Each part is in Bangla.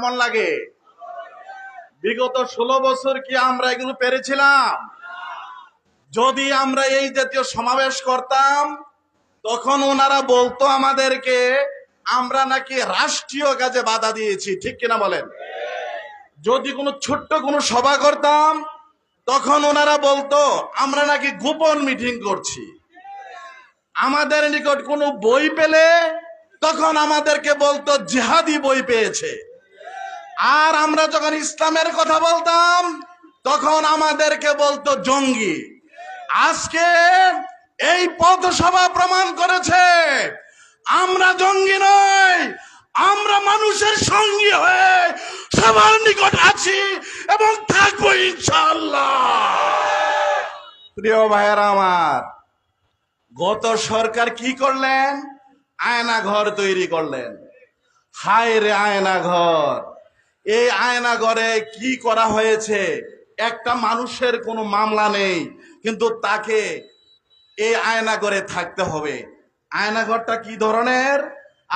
কেমন লাগে? বিগত ষোলো বছর কি আমরা এগুলো পেরেছিলাম? যদি আমরা এই জাতীয় সমাবেশ করতাম, তখন ওনারা বলতো আমাদেরকে, আমরা নাকি রাষ্ট্রীয় কাজে বাধা দিয়েছি। ঠিক কিনা বলেন? যদি কোনো ছোট্ট কোনো সভা করতাম, তখন ওনারা বলতো, আমরা নাকি গোপন মিটিং করছি। আমাদের নিকট কোনো বই পেলে, তখন আমাদেরকে বলতো, জেহাদি বই পেয়েছে। আর আমরা যখন ইসলামের কথা বলতাম, তখন আমাদেরকে বলতো জঙ্গি। আজকে এই পথসভা প্রমাণ করেছে, আমরা জঙ্গি নই, আমরা মানুষের সঙ্গী হয়ে সবার নিকট আছি এবং থাকব ইনশাআল্লাহ। প্রিয় ভাইয়েরা আমার, গত সরকার কি করলেন? আয়না ঘর তৈরি করলেন। হায় রে আয়না ঘর এই আয়না ঘরে কি করা হয়েছে? একটা মানুষের কোনো মামলা নেই, কিন্তু তাকে এই আয়না ঘরে থাকতে হবে। আয়না ঘরটা কি ধরনের?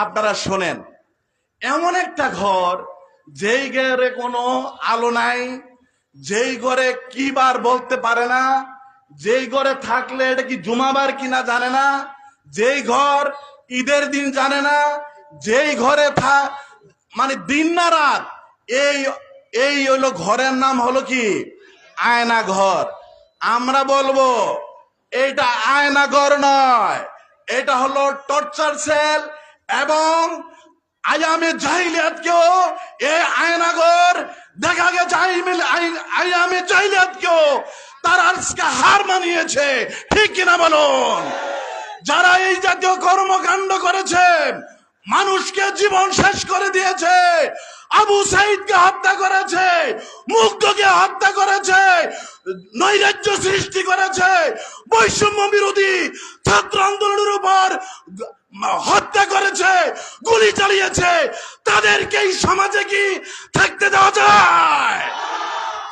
আপনারা শোনেন। এমন একটা ঘর, যেই ঘরে কোনো আলো নাই, যেই ঘরে কি বার বলতে পারে না, যেই ঘরে থাকলে এটা কি জুমাবার কিনা জানে না, যেই ঘর ঈদের দিন জানে না, যেই ঘরে থা মানে দিন না রাত এই এই হলো ঘরের নাম হলো কি? আয়না ঘর আমরা বলব, এইটা আয়না ঘর নয়। এটা হলো টর্চার সেল এবং আয়ামে জাহিলিয়াতকেও এই আয়নাগর দেখা গেছে। আয়ামে জাহিলিয়াতকেও তার আজকে হার মানিয়েছে। ঠিক কিনা বলুন? যারা এই জাতীয় কর্মকাণ্ড করেছে, মানুষকে জীবন শেষ করে দিয়েছে। আবু সাইদকে হত্যা করেছে, মুগ্ধকে হত্যা করেছে, নৈরাজ্য সৃষ্টি করেছে, বৈষম্য বিরোধী ছাত্র আন্দোলনের উপর হত্যা করেছে, গুলি চালিয়েছে। তাদেরকে এই সমাজে কি থাকতে দেওয়া যায়?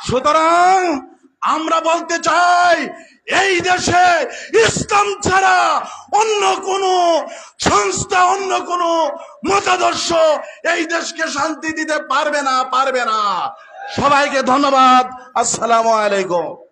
সুতরাং আমরা বলতে চাই এই দেশে ইসলাম ছাড়া অন্য কোন সংস্থা, অন্য কোন মতাদর্শ এই দেশকে শান্তি দিতে পারবে না পারবে না। সবাইকে ধন্যবাদ। আসসালাম আলাইকুম।